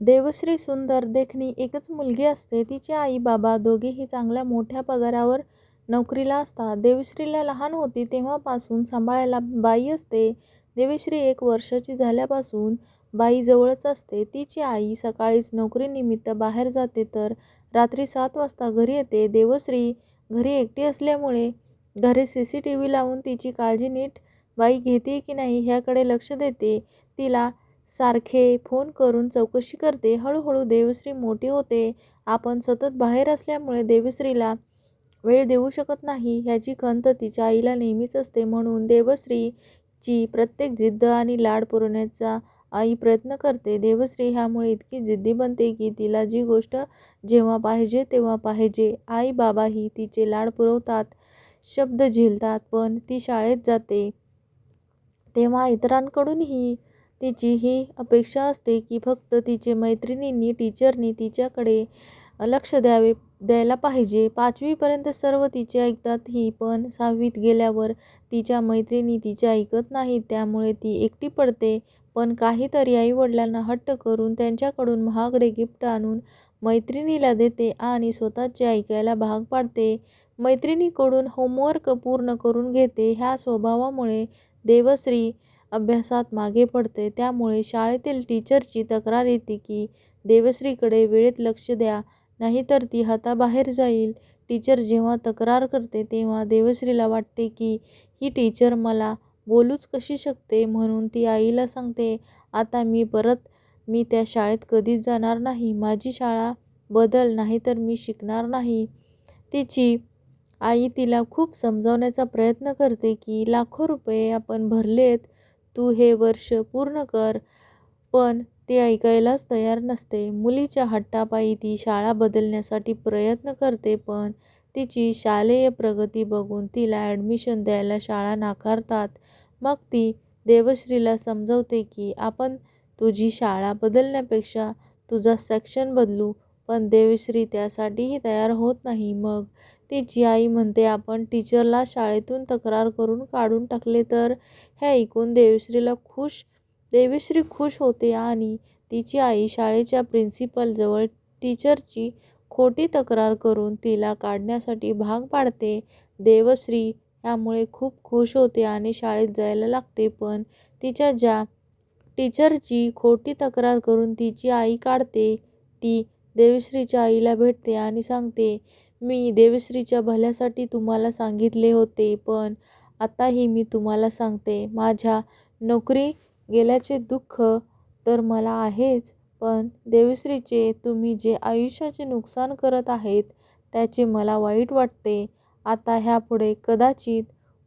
देवश्री सुंदर देखणी एकच मुलगी असते. तिचे आई बाबा दोघेही चांगल्या मोठ्या पगारावर नोकरीला असतात. देवश्रीला लहान होती तेव्हापासून सांभाळायला बाई असते. देवश्री एक वर्षाची झाल्यापासून बाई जवळच असते. तिची आई सकाळीच नोकरीनिमित्त बाहेर जाते तर रात्री सात वाजता घरी येते. देवश्री घरी एकटी असल्यामुळे घरी सीसीटीव्ही लावून तिची काळजी नीट बाई घेतेय की नाही ह्याकडे लक्ष देते. तिला सारखे फोन करून चौकशी करते. हळूहळू देवश्री मोठी होते. आपण सतत बाहेर असल्यामुळे देवश्रीला वेळ देऊ शकत नाही ह्याची खंत तिच्या आईला नेहमीच असते. म्हणून देवश्रीची प्रत्येक जिद्द आणि लाड पुरवण्याचा आई प्रयत्न करते. देवश्री ह्यामुळे इतकी जिद्दी बनते की तिला जी गोष्ट जेव्हा पाहिजे तेव्हा पाहिजे. आई बाबाही तिचे लाड पुरवतात, शब्द झेलतात. पण ती शाळेत जाते तेव्हा इतरांकडूनही तिची ही अपेक्षा असते की फक्त तिचे मैत्रिणींनी, टीचरनी तिच्याकडे लक्ष द्यावे द्यायला पाहिजे. पाचवीपर्यंत सर्व तिचे ऐकतातही पण सहावीत गेल्यावर तिच्या मैत्रिणी तिचे ऐकत नाहीत. त्यामुळे ती एकटी पडते. पण काहीतरी आई-वडिलांना हट्ट करून त्यांच्याकडून महागडे गिफ्ट आणून मैत्रिणीला देते आणि स्वतःचे ऐकायला भाग पाडते. मैत्रिणीकडून होमवर्क पूर्ण करून घेते. ह्या स्वभावामुळे देवश्री अभ्यासात मागे पडते. त्यामुळे शाळेतील टीचरची तक्रार येते की देवश्रीकडे वेळेत लक्ष द्या नाहीतर ती हाताबाहेर जाईल. टीचर जेव्हा तक्रार करते तेव्हा देवश्रीला वाटते की ही टीचर मला बोलूच कशी शकते. म्हणून ती आईला सांगते आता मी परत मी त्या शाळेत कधीच जाणार नाही. माझी शाळा बदल नाहीतर मी शिकणार नाही. तिची आई तिला खूप समजावण्याचा प्रयत्न करते की लाखो रुपये आपण भरलेत, तू हे वर्ष पूर्ण कर. पण ती ऐकायलाच तयार नसते. मुलीच्या हट्टापायी ती शाळा बदलण्यासाठी प्रयत्न करते पण तिची शालेय प्रगती बघून तिला ॲडमिशन द्यायला शाळा नाकारतात. मग ती देवश्रीला समजवते की आपण तुझी शाळा बदलण्यापेक्षा तुझा सेक्शन बदलू. पण देवश्री त्यासाठीही तयार होत नाही. मग तिची आई म्हणते आपण टीचरला शाळेतून तक्रार करून काढून टाकले तर. हे ऐकून देवश्री खुश होते आणि तिची आई शाळेच्या प्रिन्सिपलजवळ टीचरची खोटी तक्रार करून तिला काढण्यासाठी भाग पाडते. देवश्री ह्यामुळे खूप खुश होते आणि शाळेत जायला लागते. पण तिच्या ज्या टीचरची खोटी तक्रार करून तिची आई काढते ती देवश्रीच्या आईला भेटते आणि सांगते मी देवश्रीच्या भल्यासाठी तुम्हाला सांगितले होते पण आताही मी तुम्हाला सांगते माझ्या नोकरी गेल्याचे दुःख तर मला आहेच पण देवश्रीचे तुम्ही जे आयुष्याचे नुकसान करत आहेत त्याचे मला वाईट वाटते. आता ह्यापुढे कदाचित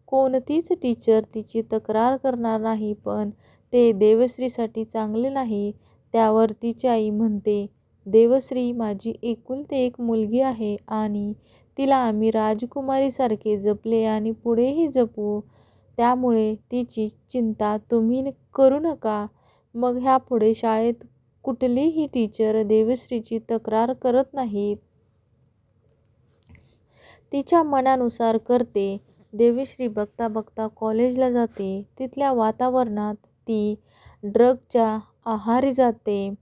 कोणतीच टीचर तिची तक्रार करणार नाही पण ते देवश्रीसाठी चांगले नाही. त्यावर तिची आई म्हणते देवश्री माझी एकुलती एक मुलगी आहे आणि तिला आम्ही राजकुमारीसारखे जपले आणि पुढेही जपू त्यामुळे तिची चिंता तुम्ही करू नका. मग ह्यापुढे शाळेत कुठलीही टीचर देवश्रीची तक्रार करत नाहीत. तिच्या मनानुसार करते. देवीश्री बघता बघता कॉलेजला जाते. तिथल्या वातावरणात ती ड्रगच्या आहारी जाते.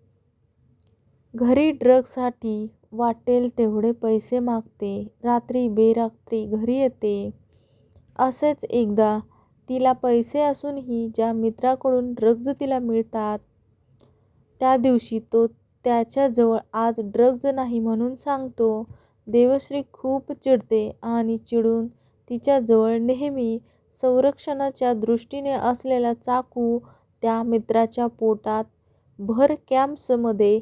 घरी ड्रगसाठी वाटेल तेवढे पैसे मागते. रात्री बेरात्री घरी येते. असेच एकदा तिला पैसे असूनही ज्या मित्राकडून ड्रग्ज तिला मिळतात त्या दिवशी तो त्याच्याजवळ आज ड्रग्ज नाही म्हणून सांगतो. देवश्री खूप चिडते आणि चिडून तिच्याजवळ नेहमी संरक्षणाच्या दृष्टीने असलेला चाकू त्या मित्राच्या पोटात भर कॅम्पसमध्ये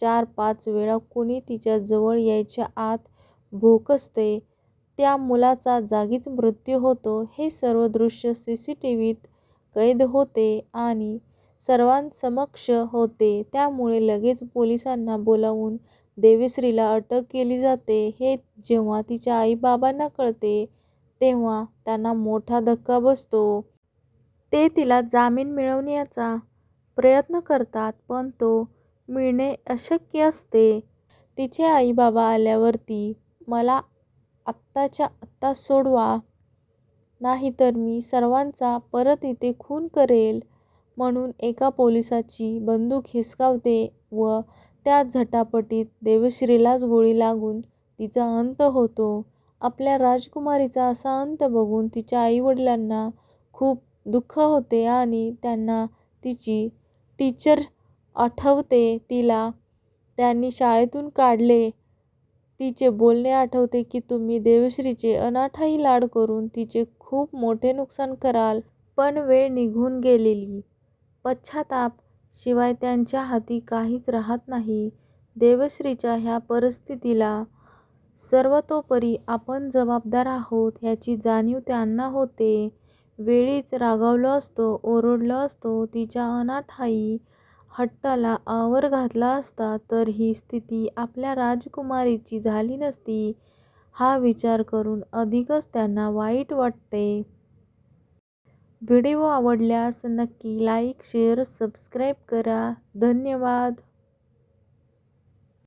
चार पाच वेळा कुणी तिच्या जवळ यायच्या आत भोकसते. त्या मुलाचा जागीच मृत्यू होतो. हे सर्व दृश्य सीसीटीव्हीत कैद होते आणि सर्वांसमक्ष होते. त्यामुळे लगेच पोलिसांना बोलावून देवीश्रीला अटक केली जाते. हे जेव्हा तिच्या आई बाबांना कळते तेव्हा त्यांना मोठा धक्का बसतो. ते तिला जामीन मिळवण्याचा प्रयत्न करतात पण तो मिळणे अशक्य असते. तिचे आई बाबा मला आत्ताच्या आत्ता सोडवा नाहीतर मी सर्वांचा परत इथे खून करेल म्हणून एका पोलिसाची बंदूक हिसकावते व त्याच झटापटीत देवश्रीलाच गोळी लागून तिचा अंत होतो. आपल्या राजकुमारीचा असा अंत बघून तिच्या आईवडिलांना खूप दुःख होते आणि त्यांना तिची टीचर आठवते. तिला त्यांनी शाळेतून काढले. तिचे बोलणे आठवते की तुम्ही देवश्रीचे अनाठायी लाड करून तिचे खूप मोठे नुकसान कराल. पण वेळ निघून गेलेली. पश्चाताप शिवाय त्यांच्या हाती काहीच राहत नाही. देवश्रीच्या ह्या परिस्थितीला सर्वतोपरी आपण जबाबदार आहोत ह्याची जाणीव त्यांना होते. वेळीच रागावलो असतो, ओरडलो असतो, तिच्या अनाठायी हट्टाला आवर घातला असता तर ही स्थिती आपल्या राजकुमारीची झाली नसती हा विचार करून अधिकच त्यांना वाईट वाटते. व्हिडिओ आवडल्यास नक्की लाईक, शेअर, सबस्क्राईब करा. धन्यवाद.